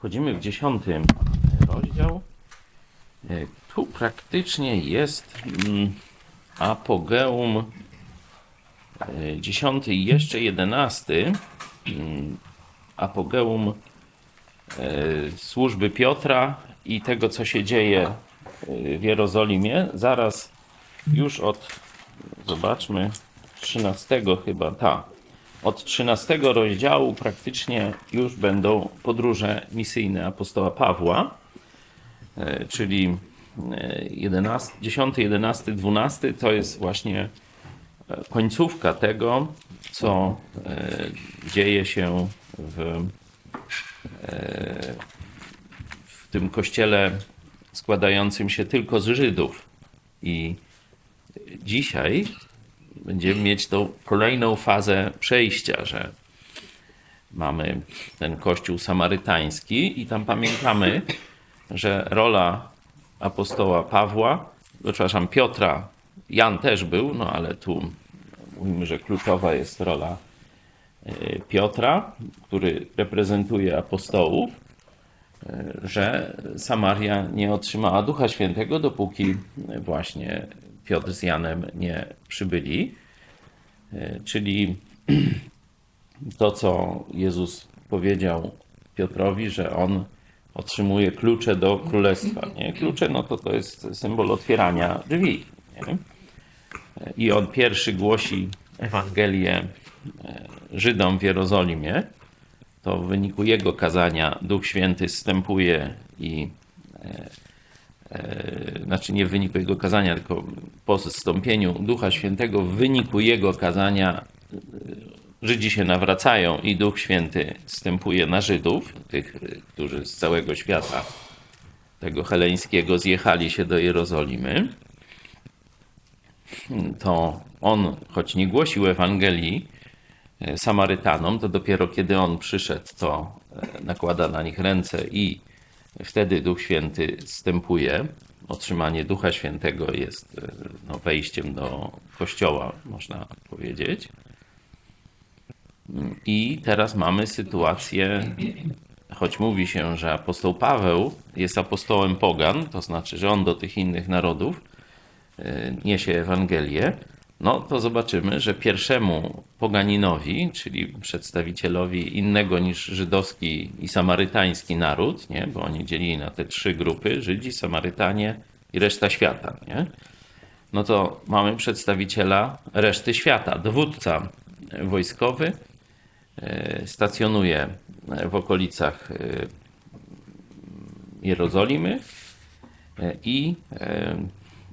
Wchodzimy w dziesiąty rozdział. E, Tu praktycznie jest mm, apogeum e, dziesiąty i jeszcze jedenasty. mm, Apogeum e, służby Piotra i tego, co się dzieje w Jerozolimie. Zaraz już od, zobaczmy, 13 chyba, ta. Od 13 rozdziału praktycznie już będą podróże misyjne apostoła Pawła, e, czyli e, 11, 10, 11, 12 to jest właśnie e, końcówka tego, co e, dzieje się w, w tym kościele składającym się tylko z Żydów. I dzisiaj będziemy mieć tą kolejną fazę przejścia, że mamy ten kościół samarytański i tam pamiętamy, że rola apostoła Pawła, przepraszam, Piotra, Jan też był, no ale tu mówimy, że kluczowa jest rola y, Piotra, który reprezentuje apostołów, y, że Samaria nie otrzymała Ducha Świętego, dopóki właśnie Piotr z Janem nie przybyli. Y, Czyli to, co Jezus powiedział Piotrowi, że on otrzymuje klucze do królestwa. Nie? Klucze, no to to jest symbol otwierania drzwi. Nie? I on pierwszy głosi Ewangelię e, Żydom w Jerozolimie. To w wyniku jego kazania Duch Święty zstępuje i e, e, znaczy nie w wyniku jego kazania, tylko po zstąpieniu Ducha Świętego, w wyniku jego kazania e, Żydzi się nawracają i Duch Święty zstępuje na Żydów, tych, e, którzy z całego świata tego heleńskiego zjechali się do Jerozolimy. To on, choć nie głosił Ewangelii e, Samarytanom, to dopiero kiedy on przyszedł, to e, nakłada na nich ręce i wtedy Duch Święty zstępuje. Otrzymanie Ducha Świętego jest e, no, wejściem do kościoła, można powiedzieć. I teraz mamy sytuację, choć mówi się, że apostoł Paweł jest apostołem pogan, to znaczy, że on do tych innych narodów e, niesie Ewangelię, no to zobaczymy, że pierwszemu poganinowi, czyli przedstawicielowi innego niż żydowski i samarytański naród, nie? bo oni dzielili na te trzy grupy, Żydzi, Samarytanie i reszta świata, nie? no to mamy przedstawiciela reszty świata, dowódca wojskowy, e, stacjonuje w okolicach e, Jerozolimy e, i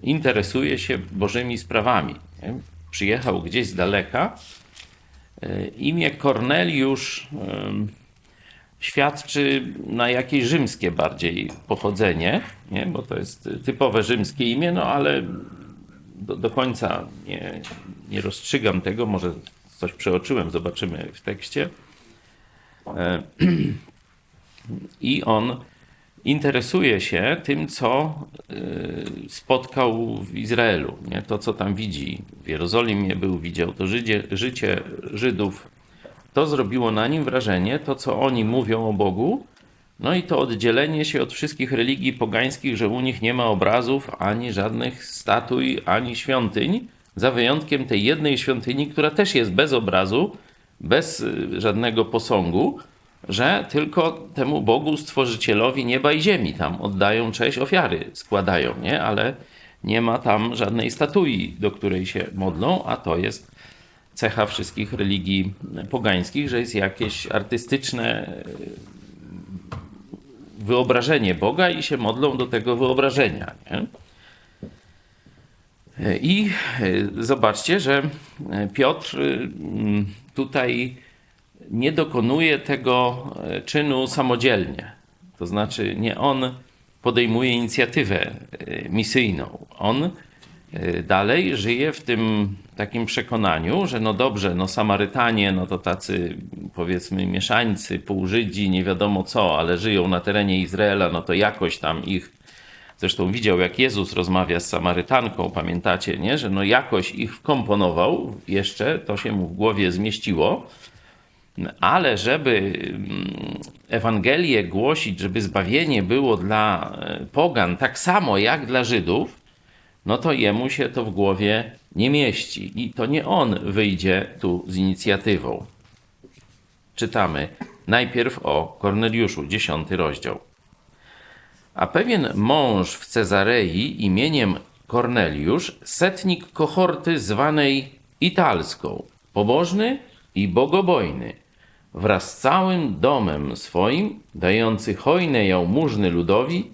interesuje się Bożymi sprawami. Przyjechał gdzieś z daleka. E, Imię Korneliusz świadczy na jakieś rzymskie bardziej pochodzenie, nie? bo to jest typowe rzymskie imię, no ale do, do końca nie, nie rozstrzygam tego, może coś przeoczyłem, zobaczymy w tekście. E, I on interesuje się tym, co y, spotkał w Izraelu. Nie? To, co tam widzi. W Jerozolimie był, widział to życie, Żydów. To zrobiło na nim wrażenie, to, co oni mówią o Bogu, no i to oddzielenie się od wszystkich religii pogańskich, że u nich nie ma obrazów, ani żadnych statuj, ani świątyń, za wyjątkiem tej jednej świątyni, która też jest bez obrazu, bez y, żadnego posągu, że tylko temu Bogu, stworzycielowi nieba i ziemi tam oddają cześć, ofiary składają, nie? Ale nie ma tam żadnej statui, do której się modlą, a to jest cecha wszystkich religii pogańskich, że jest jakieś artystyczne wyobrażenie Boga i się modlą do tego wyobrażenia. Nie? I e, zobaczcie, że Piotr y, tutaj nie dokonuje tego e, czynu samodzielnie. To znaczy, nie on podejmuje inicjatywę e, misyjną. On e, dalej żyje w tym takim przekonaniu, że no dobrze, no Samarytanie, no to tacy powiedzmy mieszańcy, półżydzi, nie wiadomo co, ale żyją na terenie Izraela, no to jakoś tam ich Zresztą widział, jak Jezus rozmawia z Samarytanką, pamiętacie, nie? że no jakoś ich wkomponował, jeszcze to się mu w głowie zmieściło, Ale żeby mm, Ewangelię głosić, żeby zbawienie było dla e, pogan tak samo jak dla Żydów, no to jemu się to w głowie nie mieści. I to nie on wyjdzie tu z inicjatywą. Czytamy najpierw o Korneliuszu, dziesiąty rozdział. A pewien mąż w Cezarei imieniem Korneliusz, setnik kohorty zwanej Italską, pobożny i bogobojny, wraz z całym domem swoim, dający hojne jałmużny ludowi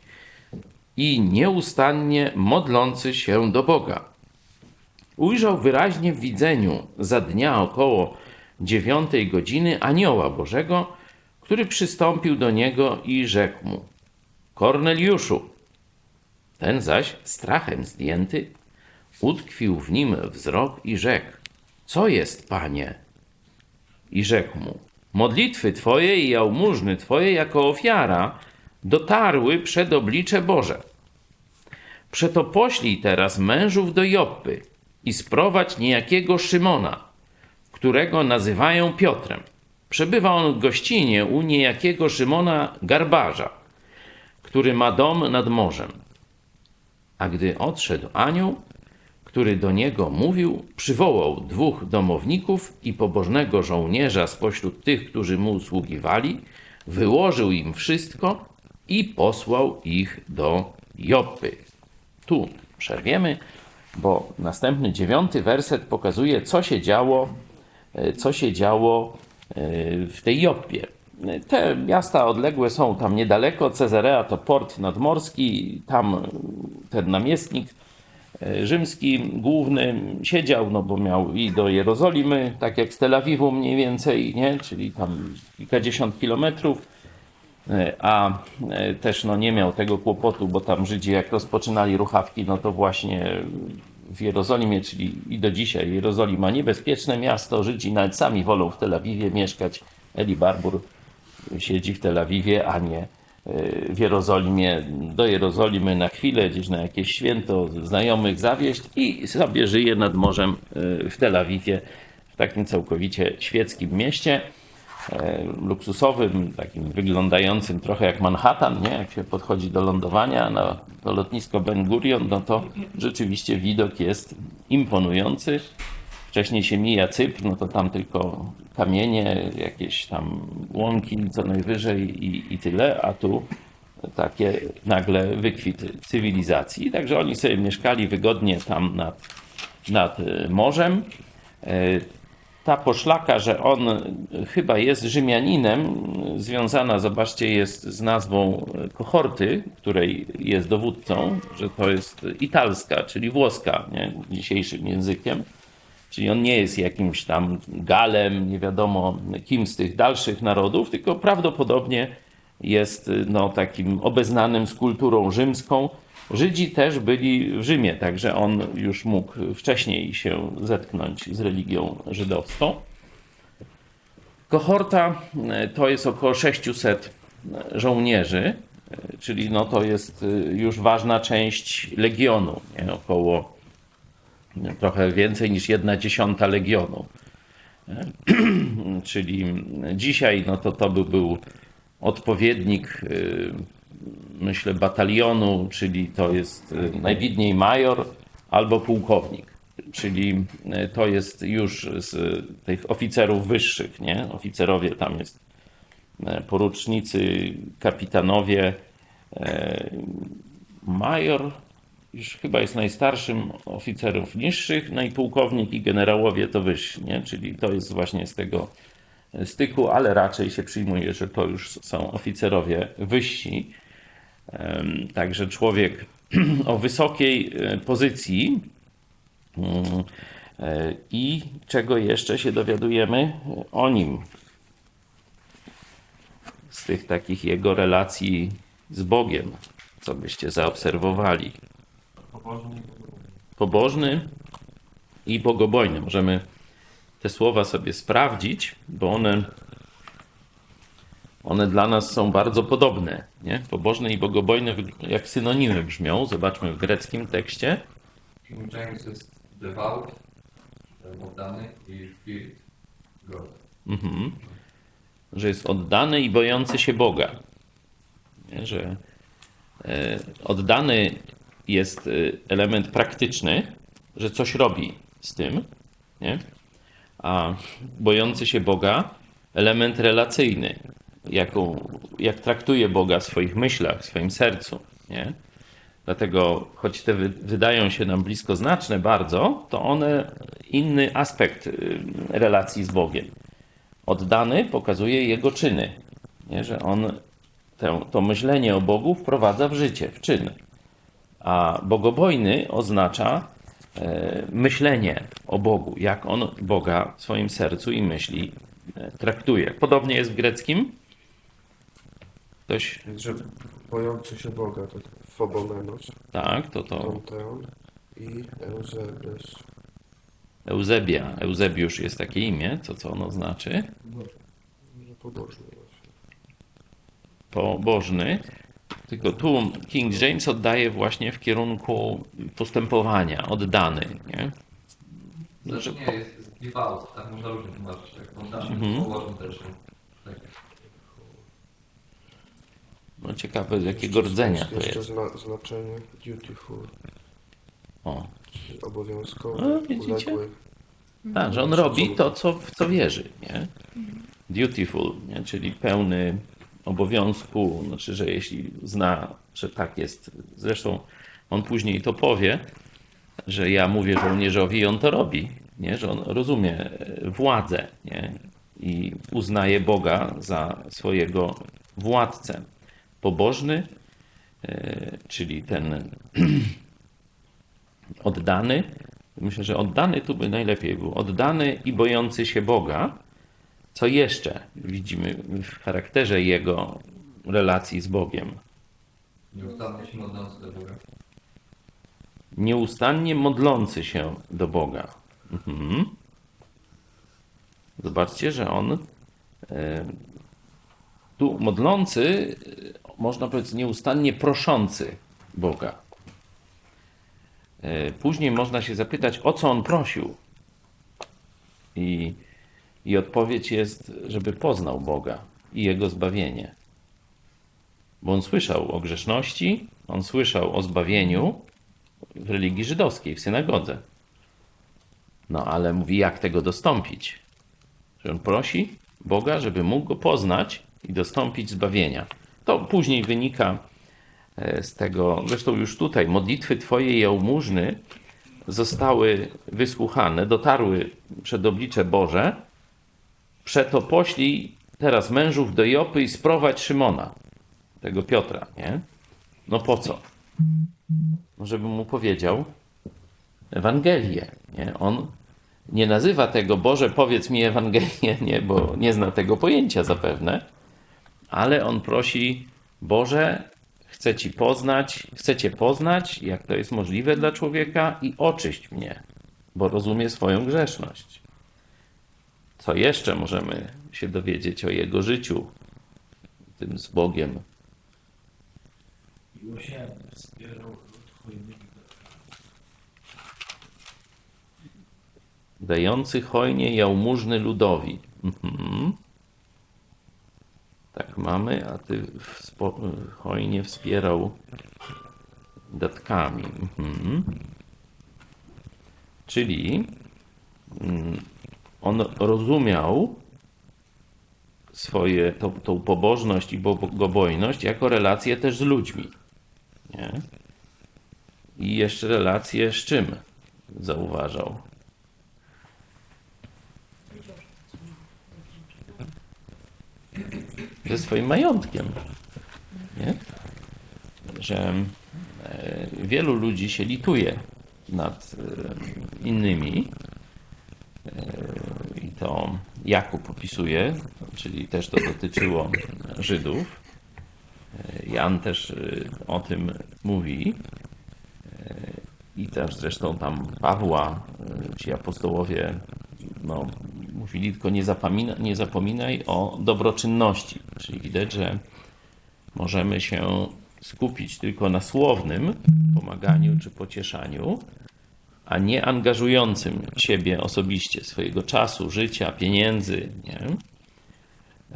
i nieustannie modlący się do Boga. Ujrzał wyraźnie w widzeniu za dnia około dziewiątej godziny anioła Bożego, który przystąpił do niego i rzekł mu: Korneliuszu. Ten zaś, strachem zdjęty, utkwił w nim wzrok i rzekł: Co jest, panie? I rzekł mu: Modlitwy twoje i jałmużny twoje jako ofiara dotarły przed oblicze Boże. Przeto poślij teraz mężów do Joppy i sprowadź niejakiego Szymona, którego nazywają Piotrem. Przebywa on gościnie u niejakiego Szymona Garbarza, który ma dom nad morzem. A gdy odszedł anioł, który do niego mówił, przywołał dwóch domowników i pobożnego żołnierza spośród tych, którzy mu usługiwali, wyłożył im wszystko i posłał ich do Joppy. Tu przerwiemy, bo następny dziewiąty werset pokazuje, co się działo, e, co się działo e, w tej Joppie. Te miasta odległe są tam niedaleko. Cezarea to port nadmorski. Tam ten namiestnik rzymski główny siedział, no bo miał i do Jerozolimy, tak jak z Tel Awiwu mniej więcej, nie? czyli tam kilkadziesiąt kilometrów. E, A e, też no, nie miał tego kłopotu, bo tam Żydzi jak rozpoczynali ruchawki, no to właśnie w Jerozolimie, czyli i do dzisiaj Jerozolima niebezpieczne miasto, Żydzi nawet sami wolą w Tel Awiwie mieszkać. Eli Barbur siedzi w Tel Awiwie, a nie e, w Jerozolimie, do Jerozolimy na chwilę, gdzieś na jakieś święto znajomych zawieść i sobie żyje nad morzem e, w Tel Awiwie, w takim całkowicie świeckim mieście, e, luksusowym, takim wyglądającym trochę jak Manhattan, nie? jak się podchodzi do lądowania na to lotnisko Ben Gurion, no to rzeczywiście widok jest imponujący. Wcześniej się mija Cypr, no to tam tylko kamienie, jakieś tam łąki co najwyżej i, i tyle, a tu takie nagle wykwit cywilizacji. Także oni sobie mieszkali wygodnie tam nad, nad e, morzem. E, Ta poszlaka, że on chyba jest Rzymianinem, związana, zobaczcie, jest z nazwą kohorty, której jest dowódcą, że to jest italska, czyli włoska, nie? dzisiejszym językiem. Czyli on nie jest jakimś tam Galem, nie wiadomo kim z tych dalszych narodów, tylko prawdopodobnie jest no, takim obeznanym z kulturą rzymską. Żydzi też byli w Rzymie, także on już mógł wcześniej się zetknąć z religią żydowską. Kohorta e, to jest około 600 żołnierzy, e, czyli no to jest e, już ważna część legionu, nie? około trochę więcej niż jedna dziesiąta legionu. Czyli dzisiaj no to, to by był odpowiednik, y, myślę, batalionu, czyli to jest y, najwidniej major albo pułkownik. Czyli to jest już z tych oficerów wyższych, nie? Oficerowie tam jest porucznicy, kapitanowie, major już chyba jest najstarszym oficerów niższych, no i pułkownik i generałowie to wyżsi, nie? czyli to jest właśnie z tego styku, ale raczej się przyjmuje, że to już są oficerowie wyżsi. Także człowiek o wysokiej e, pozycji Mm, e, i czego jeszcze się dowiadujemy o nim z tych takich jego relacji z Bogiem, co byście zaobserwowali pobożny i bogobojny. Możemy te słowa sobie sprawdzić, bo one, one dla nas są bardzo podobne. Nie? Pobożny i bogobojny jak synonimy brzmią. Zobaczmy w greckim tekście. King James jest devout, oddany i spirit, God. Mhm. że jest oddany i bojący się Boga. Nie? Że e, oddany jest e, element praktyczny, że coś robi z tym, nie? a bojący się Boga element relacyjny, jaką, jak traktuje Boga w swoich myślach, w swoim sercu. Nie? Dlatego, choć te wy- wydają się nam bliskoznaczne bardzo, to one inny aspekt y, relacji z Bogiem. Oddany pokazuje jego czyny, nie? że on tę, to myślenie o Bogu wprowadza w życie, w czyn. A bogobojny oznacza e, myślenie o Bogu, jak on Boga w swoim sercu i myśli e, traktuje. Podobnie jest w greckim. Ktoś, że bojący się Boga to Fobomenos, tak, to to Panteon i Eusebes. Eusebia. Eusebiusz jest takie imię, co co ono znaczy? Że pobożny. Pobożny. Tylko tu King James oddaje właśnie w kierunku postępowania, oddany. Nie? Znaczy nie, jest, jest give out, tak można różnie tłumaczyć. Tak, oddany, Mhm. też. Tak. No ciekawe z jakiego rdzenia to Jeszcze jest. zna, znaczenie dutiful, O, czyli obowiązkowy, No, widzicie? uległy. tak, że on robi to, co, w co wierzy. Nie? Dutiful, nie? czyli pełny obowiązku, znaczy, że jeśli zna, że tak jest. Zresztą on później to powie, że ja mówię żołnierzowi i on to robi, nie? że on rozumie e, władzę nie? i uznaje Boga za swojego władcę. Pobożny, e, czyli ten oddany, myślę, że oddany tu by najlepiej był, oddany i bojący się Boga, co jeszcze widzimy w charakterze jego relacji z Bogiem. Nieustannie się modlący do Boga. Nieustannie modlący się do Boga. Mhm. Zobaczcie, że on e, tu modlący, można powiedzieć nieustannie proszący Boga. E, Później można się zapytać, o co on prosił. I, I odpowiedź jest, żeby poznał Boga i jego zbawienie. Bo on słyszał o grzeszności, on słyszał o zbawieniu, w religii żydowskiej, w synagodze. No ale mówi, jak tego dostąpić? Że on prosi Boga, żeby mógł go poznać i dostąpić zbawienia. To później wynika e, z tego, zresztą już tutaj, modlitwy Twoje jałmużny zostały wysłuchane, dotarły przed oblicze Boże. Przeto poślij teraz mężów do Jopy i sprowadź Szymona, tego Piotra, nie? No po co? No, żeby mu powiedział Ewangelię. Nie? On nie nazywa tego Boże, powiedz mi Ewangelię, nie, bo nie zna tego pojęcia zapewne, ale on prosi Boże, chcę Ci poznać, chcę Cię poznać, jak to jest możliwe dla człowieka i oczyść mnie, bo rozumie swoją grzeszność. Co jeszcze możemy się dowiedzieć o jego życiu, tym z Bogiem? Miłosierny wspierał hojnymi dający hojnie jałmużny ludowi. Mhm. Tak mamy, a ty wspo- hojnie wspierał datkami. Mhm. Czyli mm, on rozumiał swoje, tą, tą pobożność i bogobojność jako relację też z ludźmi. Nie? I jeszcze relację z czym zauważał? ze swoim majątkiem. Nie? Że e, wielu ludzi się lituje nad e, innymi. To Jakub opisuje, czyli też to dotyczyło Żydów. Jan też e, o tym mówi. E, I też zresztą tam Pawła, e, ci apostołowie no, mówili tylko nie, zapomina, nie zapominaj o dobroczynności. Czyli widać, że możemy się skupić tylko na słownym pomaganiu czy pocieszaniu, a nie angażującym siebie osobiście, swojego czasu, życia, pieniędzy. Nie?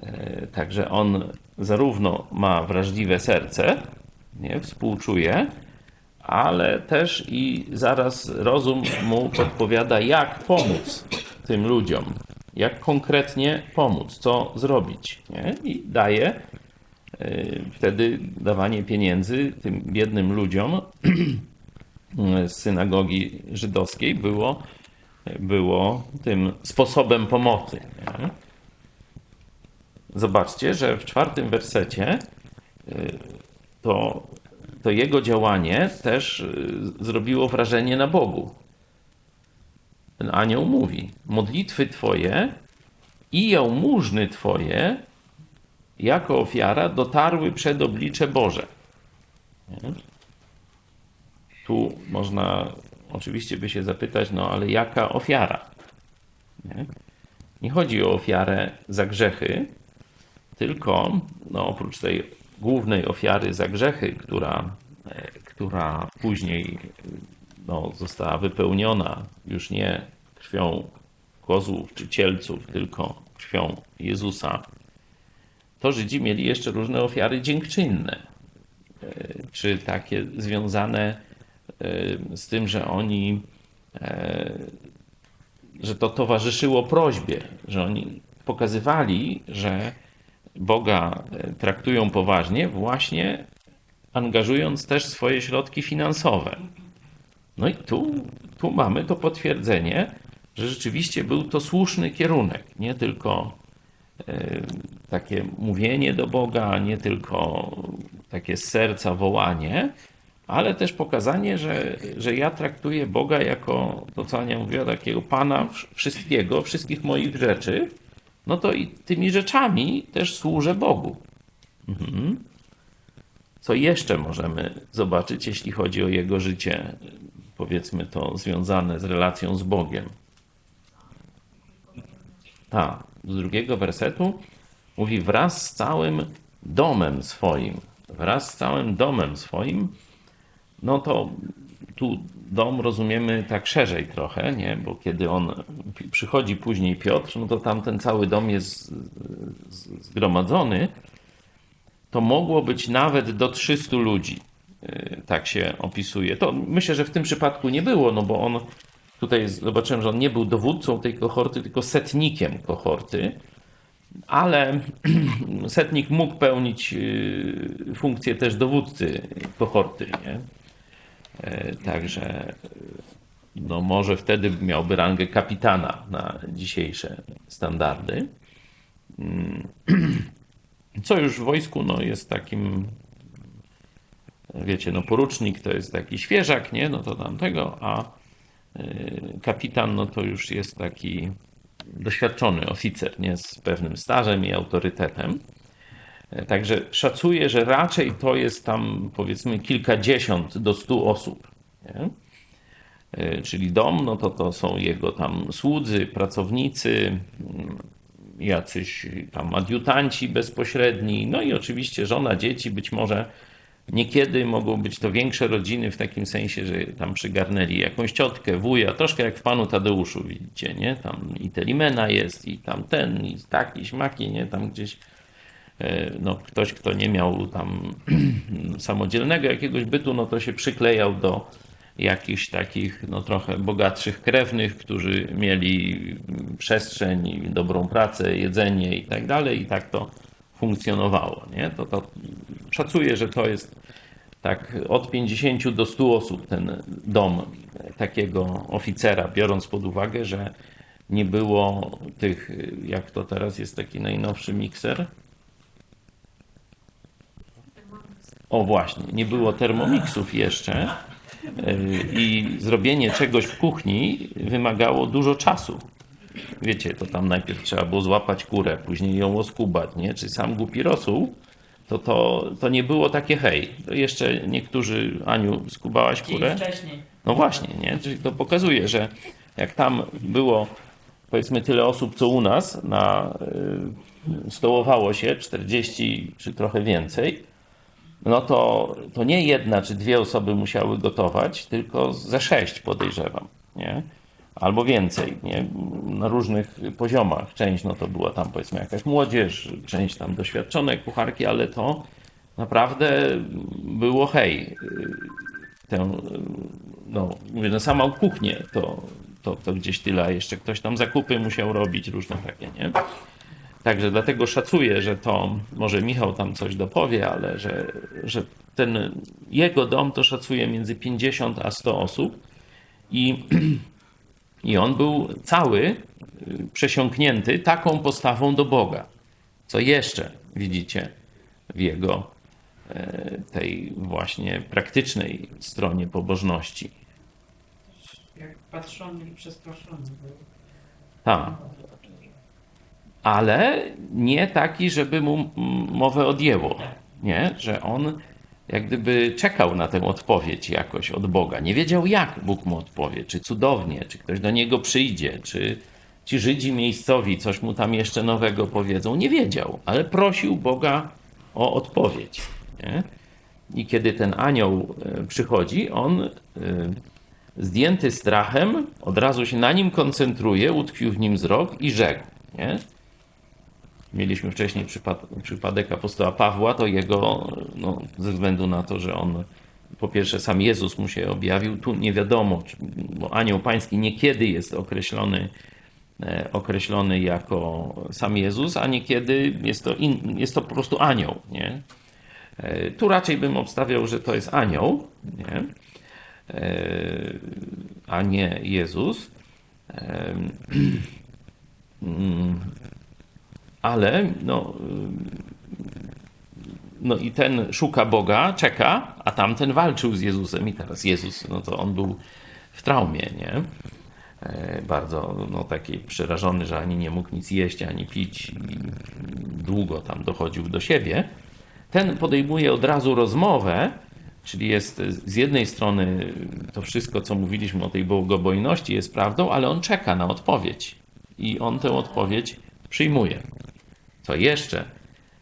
E, Także on zarówno ma wrażliwe serce, nie, współczuje, ale też i zaraz rozum mu podpowiada, jak pomóc tym ludziom, jak konkretnie pomóc, co zrobić. Nie? I daje y, wtedy dawanie pieniędzy tym biednym ludziom z synagogi żydowskiej było, było tym sposobem pomocy. Nie? Zobaczcie, że w czwartym wersecie y, to, to jego działanie też y, zrobiło wrażenie na Bogu. Ten anioł mówi: Modlitwy Twoje i jałmużny Twoje jako ofiara dotarły przed oblicze Boże. Nie? Tu można oczywiście by się zapytać, no ale jaka ofiara? Nie, Nie chodzi o ofiarę za grzechy, tylko no, oprócz tej głównej ofiary za grzechy, która, która później no, została wypełniona już nie krwią kozłów czy cielców, tylko krwią Jezusa, to Żydzi mieli jeszcze różne ofiary dziękczynne, e, czy takie związane z tym, że oni, e, że to towarzyszyło prośbie, że oni pokazywali, że Boga e, traktują poważnie, właśnie angażując też swoje środki finansowe. No i tu, tu mamy to potwierdzenie, że rzeczywiście był to słuszny kierunek, nie tylko takie mówienie do Boga, nie tylko takie z serca wołanie, ale też pokazanie, że, że ja traktuję Boga jako, to co Ania mówiła, takiego Pana wszystkiego, wszystkich moich rzeczy, no to i tymi rzeczami też służę Bogu. Mhm. Co jeszcze możemy zobaczyć, jeśli chodzi o jego życie, powiedzmy to związane z relacją z Bogiem? Tak, z drugiego wersetu mówi wraz z całym domem swoim. Wraz z całym domem swoim, no to tu dom rozumiemy tak szerzej trochę, nie? Bo kiedy on przychodzi później Piotr, no to tam ten cały dom jest zgromadzony, to mogło być nawet do 300 ludzi. Yy, Tak się opisuje. To myślę, że w tym przypadku nie było, no bo on tutaj zobaczyłem, że on nie był dowódcą tej kohorty, tylko setnikiem kohorty. Ale setnik mógł pełnić yy, funkcję też dowódcy kohorty, nie? E, Także e, no może wtedy miałby rangę kapitana na dzisiejsze standardy. Mm. Co już w wojsku no, jest takim, wiecie, no porucznik to jest taki świeżak, nie? No to tamtego, a e, kapitan no to już jest taki doświadczony oficer, nie? Z pewnym stażem i autorytetem. E, Także szacuję, że raczej to jest tam powiedzmy kilkadziesiąt do stu osób. Nie? E, Czyli dom, no to to są jego tam słudzy, pracownicy, mm, jacyś tam adiutanci bezpośredni, no i oczywiście żona, dzieci, być może niekiedy mogą być to większe rodziny w takim sensie, że tam przygarnęli jakąś ciotkę, wuja, troszkę jak w panu Tadeuszu, widzicie, nie? Tam i Telimena jest, i tam ten, i taki, śmaki, nie? Tam gdzieś no, ktoś, kto nie miał tam samodzielnego jakiegoś bytu, no to się przyklejał do jakichś takich no, trochę bogatszych krewnych, którzy mieli przestrzeń, dobrą pracę, jedzenie i tak dalej i tak to funkcjonowało. Nie? To, to szacuję, że to jest tak od 50 do 100 osób ten dom takiego oficera, biorąc pod uwagę, że nie było tych, jak to teraz jest taki najnowszy mikser, O właśnie, nie było termomixów jeszcze yy, i zrobienie czegoś w kuchni wymagało dużo czasu. Wiecie, to tam najpierw trzeba było złapać kurę, później ją oskubać, nie? Czy sam głupi rosół, to, to, to nie było takie hej. To jeszcze niektórzy, Aniu, skubałaś Dzień kurę? wcześniej. No właśnie, nie? Czyli to pokazuje, że jak tam było powiedzmy tyle osób, co u nas, na, y, stołowało się 40 czy trochę więcej, no to, to nie jedna czy dwie osoby musiały gotować, tylko ze sześć podejrzewam, nie? albo więcej, nie? na różnych poziomach. Część no to była tam powiedzmy jakaś młodzież, część tam doświadczone kucharki, ale to naprawdę było hej. Tę, no, mówię, na samą kuchnię to, to, to gdzieś tyle, jeszcze ktoś tam zakupy musiał robić, różne takie, nie? Także dlatego szacuję, że to może Michał tam coś dopowie, ale że, że ten jego dom to szacuje między 50 a 100 osób i, i on był cały y, przesiąknięty taką postawą do Boga. Co jeszcze widzicie w jego e, tej właśnie praktycznej stronie pobożności. Jak patrzony i przestraszony był. Tak. Ale nie taki, żeby mu mowę odjęło. Nie? Że on jak gdyby czekał na tę odpowiedź jakoś od Boga. Nie wiedział, jak Bóg mu odpowie. Czy cudownie, czy ktoś do niego przyjdzie, czy ci Żydzi miejscowi coś mu tam jeszcze nowego powiedzą. Nie wiedział, ale prosił Boga o odpowiedź. Nie? I kiedy ten anioł e, przychodzi, on e, zdjęty strachem, od razu się na nim koncentruje, utkwił w nim wzrok i rzekł. Nie? Mieliśmy wcześniej przypad przypadek apostoła Pawła, to jego, no, ze względu na to, że on po pierwsze sam Jezus mu się objawił, tu nie wiadomo, czy, bo anioł pański niekiedy jest określony, e, określony jako sam Jezus, a niekiedy jest to, in, jest to po prostu anioł. Nie? E, Tu raczej bym obstawiał, że to jest anioł, nie? E, a nie Jezus. Ale no, no i ten szuka Boga, czeka, a tamten walczył z Jezusem i teraz Jezus, no to on był w traumie, nie? E, Bardzo no, taki przerażony, że ani nie mógł nic jeść, ani pić i długo tam dochodził do siebie. Ten podejmuje od razu rozmowę, czyli jest z jednej strony to wszystko, co mówiliśmy o tej bogobojności jest prawdą, ale on czeka na odpowiedź i on tę odpowiedź przyjmuje. Co jeszcze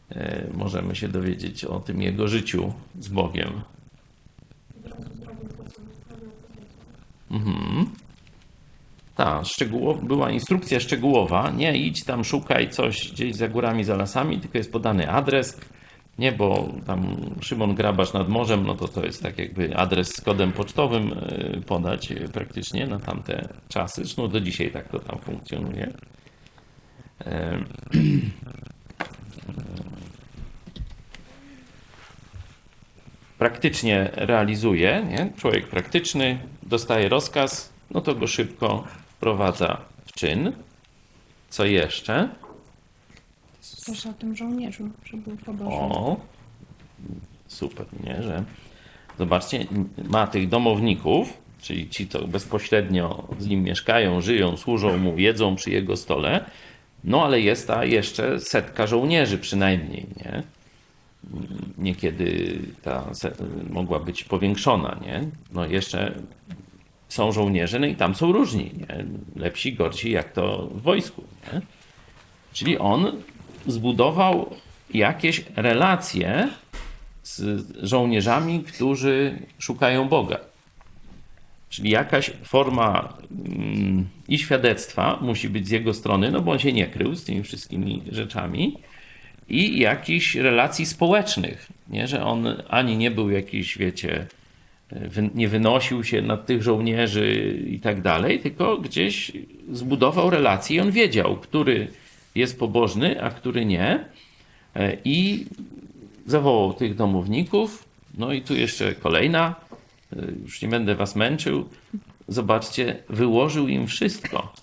e, możemy się dowiedzieć o tym jego życiu z Bogiem? Mhm. Tak, szczegółow- była instrukcja szczegółowa. Nie idź tam, szukaj coś gdzieś za górami, za lasami, tylko jest podany adres. Nie, bo tam Szymon Grabarz nad morzem, no to to jest tak jakby adres z kodem pocztowym e, podać e, praktycznie na tamte czasy. Zresztą do dzisiaj tak to tam funkcjonuje. Praktycznie realizuje, nie? człowiek praktyczny dostaje rozkaz, no to go szybko wprowadza w czyn. Co jeszcze? Proszę o tym żołnierzu, że był pobożny. O, super, nie, że zobaczcie, ma tych domowników, czyli ci, co bezpośrednio z nim mieszkają, żyją, służą mu, jedzą przy jego stole, no ale jest ta jeszcze setka żołnierzy przynajmniej, nie? Niekiedy ta mogła być powiększona, nie? No jeszcze są żołnierze, no i tam są różni, nie? Lepsi, gorsi, jak to w wojsku, nie? Czyli on zbudował jakieś relacje z żołnierzami, którzy szukają Boga. Czyli jakaś forma mm, i świadectwa musi być z jego strony, no bo on się nie krył z tymi wszystkimi rzeczami, i jakichś relacji społecznych, nie? że on ani nie był jakiś, wiecie, nie wynosił się nad tych żołnierzy i tak dalej, tylko gdzieś zbudował relacje i on wiedział, który jest pobożny, a który nie. E, I zawołał tych domowników. No i tu jeszcze kolejna, już nie będę was męczył. Zobaczcie, wyłożył im wszystko.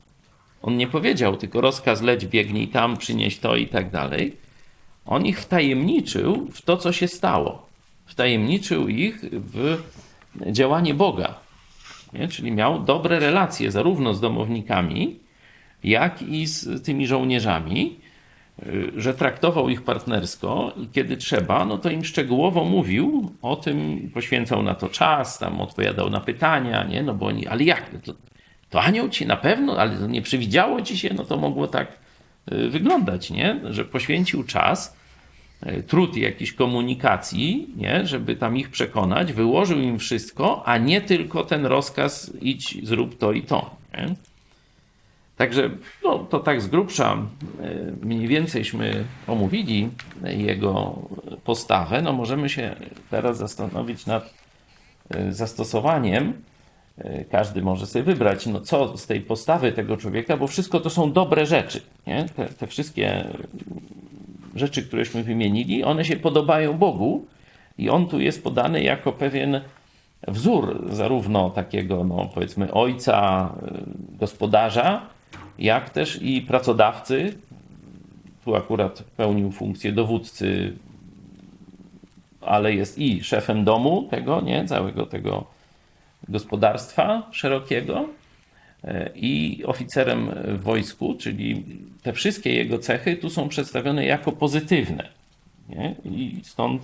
On nie powiedział, tylko rozkaz leć, biegnij tam, przynieś to i tak dalej. On ich wtajemniczył w to, co się stało. Wtajemniczył ich w działanie Boga. Nie? Czyli miał dobre relacje zarówno z domownikami, jak i z tymi żołnierzami, y, że traktował ich partnersko i kiedy trzeba, no to im szczegółowo mówił o tym, poświęcał na to czas, tam odpowiadał na pytania, nie? No bo oni, ale jak? No To, to anioł ci na pewno, ale to nie przewidziało ci się, no to mogło tak y, wyglądać, nie? Że poświęcił czas, y, trud jakiejś komunikacji, nie? Żeby tam ich przekonać, wyłożył im wszystko, a nie tylko ten rozkaz idź, zrób to i to, nie? Także no, to tak z grubsza e, mniej więceyśmy omówili jego postawę. No, możemy się teraz zastanowić nad e, zastosowaniem. E, Każdy może sobie wybrać, no co z tej postawy tego człowieka, bo wszystko to są dobre rzeczy. Nie? Te, te wszystkie rzeczy, któreśmy wymienili, one się podobają Bogu i on tu jest podany jako pewien wzór zarówno takiego, no powiedzmy, ojca, gospodarza, jak też i pracodawcy. Tu akurat pełnił funkcję dowódcy, ale jest i szefem domu tego, nie, całego tego gospodarstwa szerokiego e, i oficerem w wojsku, czyli te wszystkie jego cechy tu są przedstawione jako pozytywne. Nie? I stąd,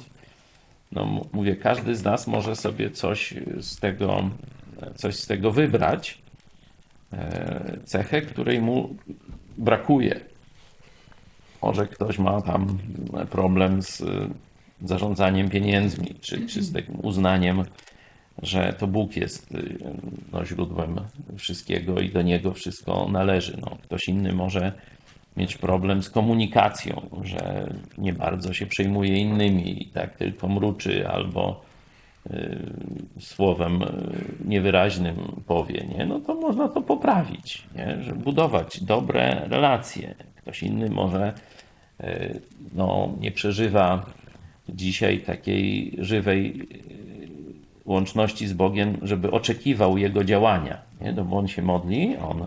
no, mówię, każdy z nas może sobie coś z tego, coś z tego wybrać, cechę, której mu brakuje. Może ktoś ma tam problem z zarządzaniem pieniędzmi, czy, czy z takim uznaniem, że to Bóg jest y, no, źródłem wszystkiego i do Niego wszystko należy. No, ktoś inny może mieć problem z komunikacją, że nie bardzo się przejmuje innymi i tak tylko mruczy albo słowem y, niewyraźnym powie, nie? no to można to poprawić, nie? że budować dobre relacje. Ktoś inny może y, no, nie przeżywa dzisiaj takiej żywej łączności z Bogiem, żeby oczekiwał Jego działania. Nie? No bo on się modli, on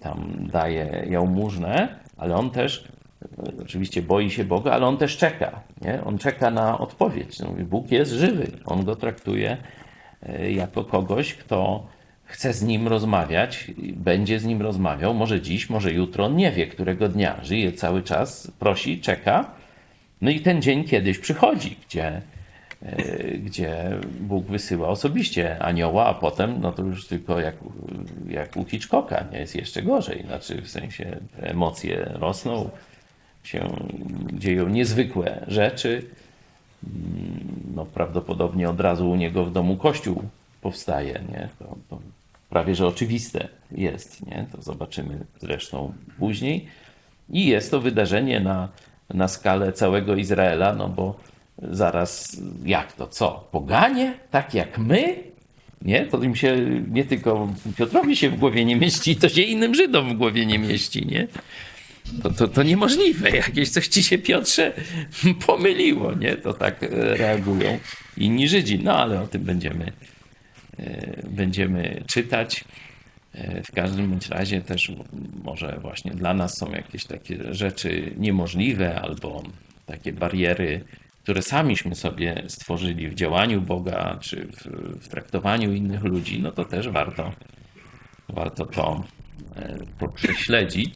tam daje jałmużnę, ale on też oczywiście boi się Boga, ale on też czeka. Nie? On czeka na odpowiedź. No, mówi, Bóg jest żywy. On go traktuje e, jako kogoś, kto chce z nim rozmawiać, będzie z nim rozmawiał, może dziś, może jutro, on nie wie, którego dnia. Żyje cały czas, prosi, czeka. No i ten dzień kiedyś przychodzi, gdzie e, gdzie Bóg wysyła osobiście anioła, a potem, no to już tylko jak, jak u Hitchcocka, nie jest jeszcze gorzej. Znaczy, w sensie emocje rosną, się dzieją niezwykłe rzeczy. Mm, No, prawdopodobnie od razu u niego w domu kościół powstaje, nie? To, to prawie że oczywiste jest, nie? To zobaczymy zresztą później. I jest to wydarzenie na, na skalę całego Izraela, no bo zaraz, jak to, co? Poganie? Tak jak my? Nie? To im się nie tylko Piotrowi się w głowie nie mieści, to się innym Żydom w głowie nie mieści, nie? To, to, to niemożliwe. Jakieś coś ci się, Piotrze, pomyliło, nie? To tak e, reagują inni Żydzi. No ale o tym będziemy, e, będziemy czytać. E, W każdym bądź razie też może właśnie dla nas są jakieś takie rzeczy niemożliwe albo takie bariery, które samiśmy sobie stworzyli w działaniu Boga czy w, w traktowaniu innych ludzi, no to też warto, warto to, to prześledzić.